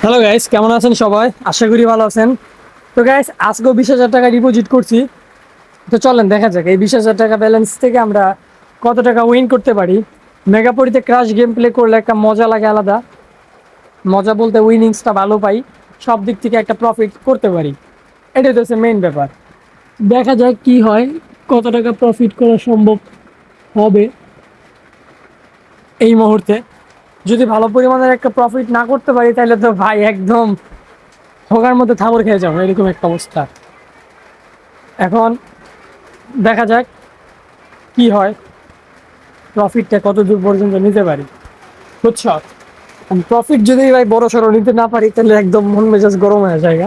Hello guys কেমন আছেন সবাই? আশা করি ভালো আছেন। তো গাইস আজকেও বিশ হাজার টাকা ডিপোজিট করছি। তো, চলেন, দেখা যাক। এই বিশ হাজার টাকা ব্যালেন্স থেকে আমরা কত টাকা উইন করতে পারি? মেগাপরিতে ক্রাশ গেম প্লে করলে একটা মজা লাগে আলাদা। মজা বলতে উইনিংসটা ভালো পাই। সব দিক থেকে একটা প্রফিট করতে পারি। এটাই তো হচ্ছে মেইন ব্যাপার। দেখা যাক কি হয়। কত টাকা প্রফিট করা সম্ভব হবে এই মুহূর্তে। যদি ভালো পরিমাণের একটা প্রফিট না করতে পারি, তাহলে তো ভাই একদম হোগার মধ্যে থামর খেয়ে যাব, এরকম একটা অবস্থা। এখন দেখা যাক কি হয় প্রফিটটা কত দূর পর্যন্ত নিতে পারি। বুঝছ? প্রফিট যদি ভাই বড় সড়ো নিতে না পারি, তাহলে একদম মন মেজাজ গরম হয়ে যায়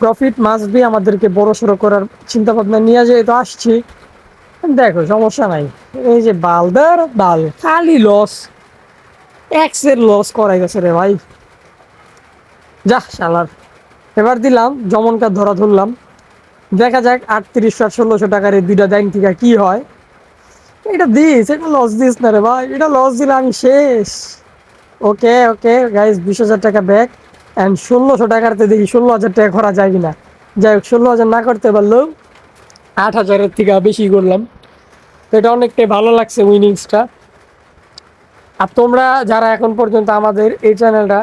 প্রফিট মাস্ট বি আমাদেরকে বড় সড়ো করার চিন্তা ভাবনা নিয়ে যেহেতু আসছি, দেখো সমস্যা নাই। এই যে বালদার বাল, খালি লস এক্সের লস করাই গেছে রে ভাই। যা শালার। এবার দিলাম জমনকার ধরা ধরলাম। দেখা যাক আটত্রিশশো আর ষোলোশো টাকার এই দুইটা দাইন থেকে কি হয়। এটা দিস, এটা লস দিস না রে ভাই। এটা লস দিলে আমি শেষ। ওকে ওকে গাইজ বিশ হাজার টাকা ব্যাক অ্যান্ড ষোলোশো টাকাতে দেখি ষোলো হাজার টাকা করা যায় কিনা। যাই হোক, ষোলো হাজার না করতে পারলেও আট হাজারের থেকে বেশি করলাম। এটা অনেকটাই ভালো লাগছে উইনিংসটা আর তোমরা যারা এখন পর্যন্ত আমাদের এই চ্যানেলটা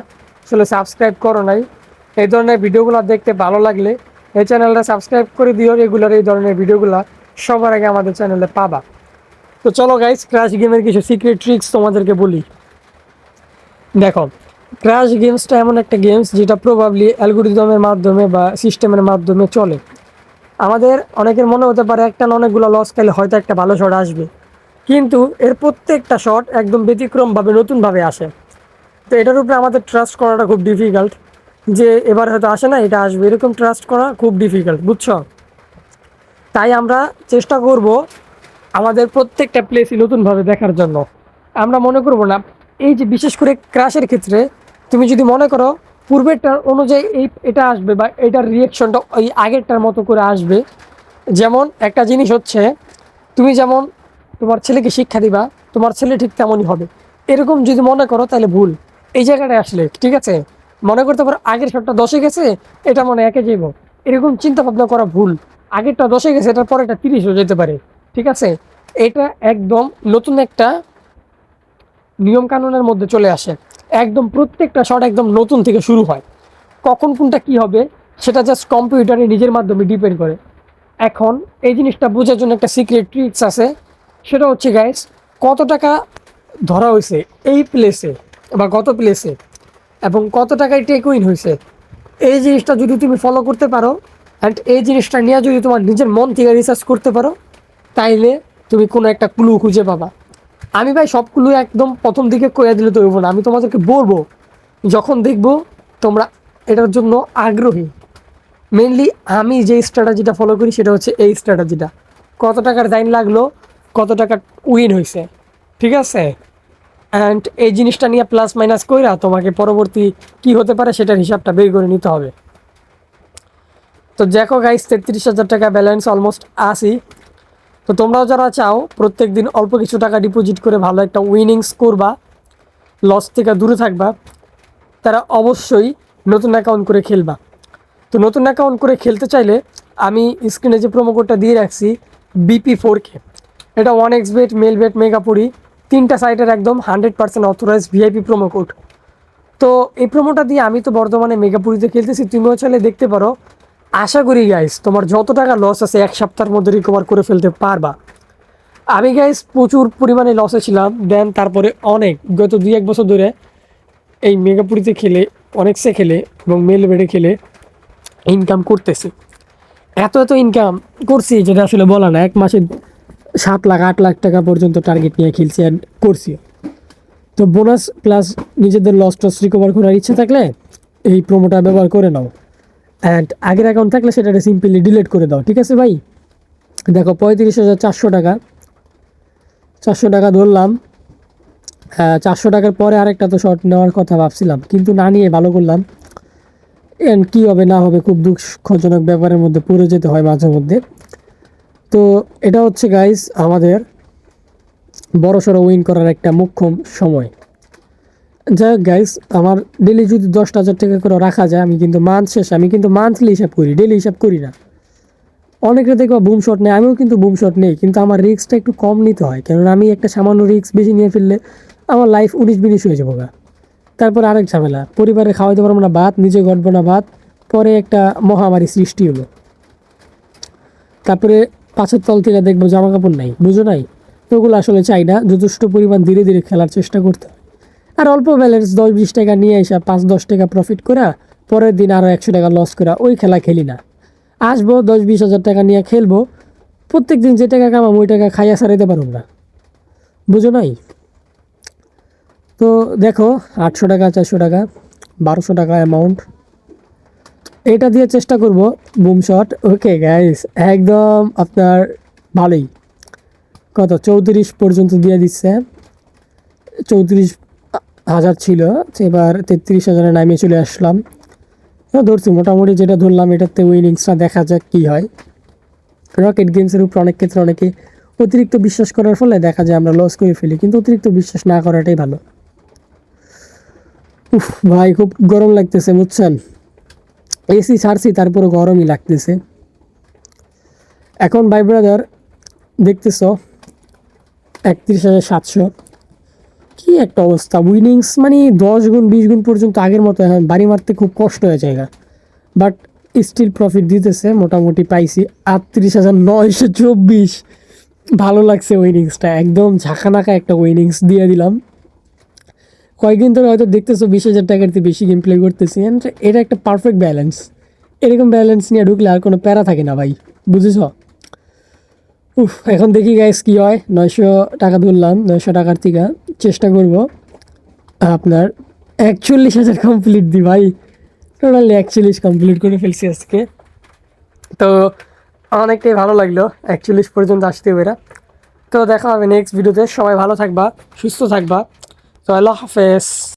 আসলে সাবস্ক্রাইব করো নাই, এই ধরনের ভিডিওগুলো দেখতে ভালো লাগলে এই চ্যানেলটা সাবস্ক্রাইব করে দিও, রেগুলার এই ধরনের ভিডিওগুলো সবার আগে আমাদের চ্যানেলে পাবা। তো চলো গাইস ক্র্যাশ গেমের কিছু সিক্রেট ট্রিক্স তোমাদেরকে বলি। দেখো ক্র্যাশ গেমসটা এমন একটা গেমস যেটা প্রবাবলি অ্যালগোরিদমের মাধ্যমে বা সিস্টেমের মাধ্যমে চলে। আমাদের অনেকের মনে হতে পারে একটা না অনেকগুলো লস খেলে হয়তো একটা ভালো শট আসবে। কিন্তু এর প্রত্যেকটা শট একদম ব্যতিক্রমভাবে, নতুনভাবে আসে। তো এটার উপরে আমাদের ট্রাস্ট করাটা খুব ডিফিকাল্ট যে এবার হয়তো আসে না, এটা আসবে। এরকম ট্রাস্ট করা খুব ডিফিকাল্ট বুঝছ? তাই আমরা চেষ্টা করব আমাদের প্রত্যেকটা প্লেসই নতুনভাবে দেখার জন্য। আমরা মনে করব না, এই যে বিশেষ করে ক্রাশের ক্ষেত্রে, তুমি যদি মনে করো পূর্বেরটার অনুযায়ী এই, এটা আসবে বা এটার রিয়েকশনটা ওই আগেরটার মতো করে আসবে। যেমন একটা জিনিস হচ্ছে, তুমি যেমন তোমার ছেলেকে শিক্ষা দিবা, তোমার ছেলে ঠিক তেমনই হবে। এরকম যদি মনে করো তাহলে ভুল। এই জায়গাটায় আসলে, ঠিক আছে? মনে করতে পারো আগের শটটা দশে গেছে, এটা মনে একে যাইব। এরকম চিন্তা ভাবনা করা ভুল। আগেরটা দশে গেছে, এটার পরে এটা তিরিশও যেতে পারে, ঠিক আছে? এটা একদম নতুন একটা নিয়ম কানুনের মধ্যে চলে আসে। একদম প্রত্যেকটা শট একদম নতুন থেকে শুরু হয়। কখন কোনটা কি হবে, সেটা জাস্ট কম্পিউটারে নিজের মাধ্যমে ডিপেন্ড করে। এখন এই জিনিসটা বোঝার জন্য একটা সিক্রেট ট্রিক্স আছে। সেটা হচ্ছে গাইস কত টাকা ধরা হয়েছে এই প্লেসে বা গত প্লেসে এবং কত টাকায় টেক উইন হয়েছে? এই জিনিসটা যদি তুমি ফলো করতে পারো অ্যান্ড এই জিনিসটা নিয়ে যদি তোমার নিজের মন থেকে রিসার্চ করতে পারো, তাইলে তুমি কোনো একটা ক্লু খুঁজে পাবা। আমি ভাই সব ক্লু একদম প্রথম দিকে করে দিলে তো না। আমি তোমাদেরকে বলব, যখন দেখব তোমরা এটার জন্য আগ্রহী। মেনলি আমি যে স্ট্র্যাটাজিটা ফলো করি সেটা হচ্ছে এই স্ট্র্যাটাজিটা কত টাকার দাইন লাগল? কত টাকা উইন হয়েছে ঠিক আছে? অ্যান্ড এই জিনিসটা নিয়ে প্লাস মাইনাস কইরা তোমাকে পরবর্তী কি হতে পারে সেটার হিসাবটা বের করে নিতে হবে। তো দেখো গাইস তেত্রিশ হাজার টাকা ব্যালেন্স অলমোস্ট আসি তো তোমরাও যারা চাও প্রত্যেক দিন অল্প কিছু টাকা ডিপোজিট করে ভালো একটা উইনিংস করবা লস থেকে দূরে থাকবা, তারা অবশ্যই নতুন অ্যাকাউন্ট করে খেলবা। তো নতুন অ্যাকাউন্ট করে খেলতে চাইলে আমি স্ক্রিনে যে প্রোমো কোডটা দিয়ে রাখছি বিপি ফোর কে এটা one x bet Melbet Megapari তিনটা সাইটের একদম hundred percent authorize VIP promo code তো এই প্রোমোটা দিয়ে আমি তো বর্তমানে মেগাপুরিতে খেলতেছি, তুমিও চাইলে দেখতে পারো। আশা করি গাইস তোমার যত টাকা লস আছে, এক সপ্তাহের মধ্যে রিকভার করে ফেলতে পারবা। আমি গাইস প্রচুর পরিমাণে লসে ছিলাম দেন তারপরে অনেক, গত দুই এক বছর ধরে এই মেগাপুরিতে খেলে অনেকসে খেলে এবং মেল বেডে খেলে ইনকাম করতেছি। এত এত ইনকাম করছি, যেটা আসলে বলা না, এক মাসে সাত লাখ, আট লাখ টাকা পর্যন্ত টার্গেট নিয়ে খেলছি অ্যান্ড করছি। তো বোনাস প্লাস নিজেদের লস টস রিকভার করার ইচ্ছে থাকলে এই প্রোমোটা ব্যবহার করে নাও। অ্যান্ড আগের অ্যাকাউন্ট থাকলে সেটা সিম্পলি ডিলিট করে দাও, ঠিক আছে ভাই? দেখো পঁয়ত্রিশ হাজার চারশো টাকা। চারশো টাকা ধরলাম। চারশো টাকার পরে আরেকটা তো শর্ট নেওয়ার কথা ভাবছিলাম, কিন্তু না নিয়ে ভালো করলাম। অ্যান্ড কী হবে না হবে খুব দুঃখজনক ব্যাপারের মধ্যে পড়ে যেতে হয় মাঝে মধ্যে তো এটা হচ্ছে গাইস আমাদের বড় সড়ো উইন করার একটা মোক্ষম সময়। যাই হোক গাইস আমার ডেলি যদি দশটা হাজার টাকা করে রাখা যায়, আমি কিন্তু মান্থ শেষ, আমি কিন্তু মান্থলি হিসাব করি ডেলি হিসাব করি না। অনেকে দেখবা বুম শট নেই আমিও কিন্তু বুম শট নেই, কিন্তু আমার রিস্কটা একটু কম নিতে হয়, কেননা আমি একটা সামান্য রিস্ক বেশি নিয়ে ফেললে আমার লাইফ উনিশ বিনিশ হয়ে যাব গা। তারপর আরেক ঝামেলা পরিবারে খাওয়াইতে পারব না ভাত, নিজে ঘটবো না ভাত, পরে একটা মহামারী সৃষ্টি হলো। তারপরে পাঁচের তল থেকে দেখব জামা কাপড় নাই, বুঝো নাই? তো ওগুলো আসলে চাই না, যথেষ্ট পরিমাণ ধীরে ধীরে খেলার চেষ্টা করতে আর অল্প ব্যালেন্স দশ বিশ টাকা নিয়ে এসে পাঁচ দশ টাকা প্রফিট করা, পরের দিন আরও একশো টাকা লস করা, ওই খেলা খেলি না। আসব দশ বিশ হাজার টাকা নিয়ে খেলব প্রত্যেক দিন যে টাকা কামাম ওই টাকা খাইয়া সারাইতে পারব না। বুঝো নাই? তো দেখো, আটশো টাকা, চারশো টাকা, বারোশো টাকা অ্যামাউন্ট এটা দিয়ে চেষ্টা করব বুম শট ওকে গাইস একদম আপনার ভালোই। কত? চৌত্রিশ পর্যন্ত দিয়ে দিচ্ছে। চৌত্রিশ হাজার ছিল। এবার তেত্রিশ হাজারে নামিয়ে চলে আসলাম। ধরছি, মোটামুটি যেটা ধরলাম, এটাতে উইনিংসটা দেখা যাক কী হয়। রকেট গেমসের উপর অনেক ক্ষেত্রে অনেকে অতিরিক্ত বিশ্বাস করার ফলে দেখা যায় আমরা লস করে ফেলি, কিন্তু অতিরিক্ত বিশ্বাস না করাটাই ভালো। উফ, ভাই, খুব গরম লাগতেছে, বুঝছেন? এসি ছাড়ছি তারপরে গরমই লাগতেছে। এখন ভাই ব্রাদার দেখতেছ, একত্রিশ হাজার সাতশো। কী একটা অবস্থা উইনিংস মানে দশ গুণ, বিশ গুণ পর্যন্ত আগের মতো, এখন বাড়ি মারতে খুব কষ্ট হয়ে যায় বাট স্টিল প্রফিট দিতেছে, মোটামুটি পাইছি আটত্রিশ হাজার নয়শো চব্বিশ। ভালো লাগছে উইনিংসটা একদম ঝাঁকানাকা একটা উইনিংস দিয়ে দিলাম। কয়েকদিন ধরে হয়তো দেখতেছো বিশ হাজার টাকার বেশি গেম প্লে করতেছি, and এটা একটা পারফেক্ট ব্যালেন্স এরকম ব্যালেন্স নিয়ে ঢুকলে আর কোনো প্যারা থাকে না ভাই, বুঝেছ? উফ, এখন দেখি গাইস কি হয়। নয়শো টাকা তুললাম নয়শো টাকার থেকে চেষ্টা করব আপনার একচল্লিশ হাজার কমপ্লিট দি ভাই। টোটালি একচল্লিশ কমপ্লিট করে ফেলছি আজকে। তো অনেকটাই ভালো লাগল, একচল্লিশ পর্যন্ত আসতে পেরা। তো দেখা হবে নেক্সট ভিডিওতে সবাই ভালো থাকবা, সুস্থ থাকবা। তো আল্লাহ হাফেজ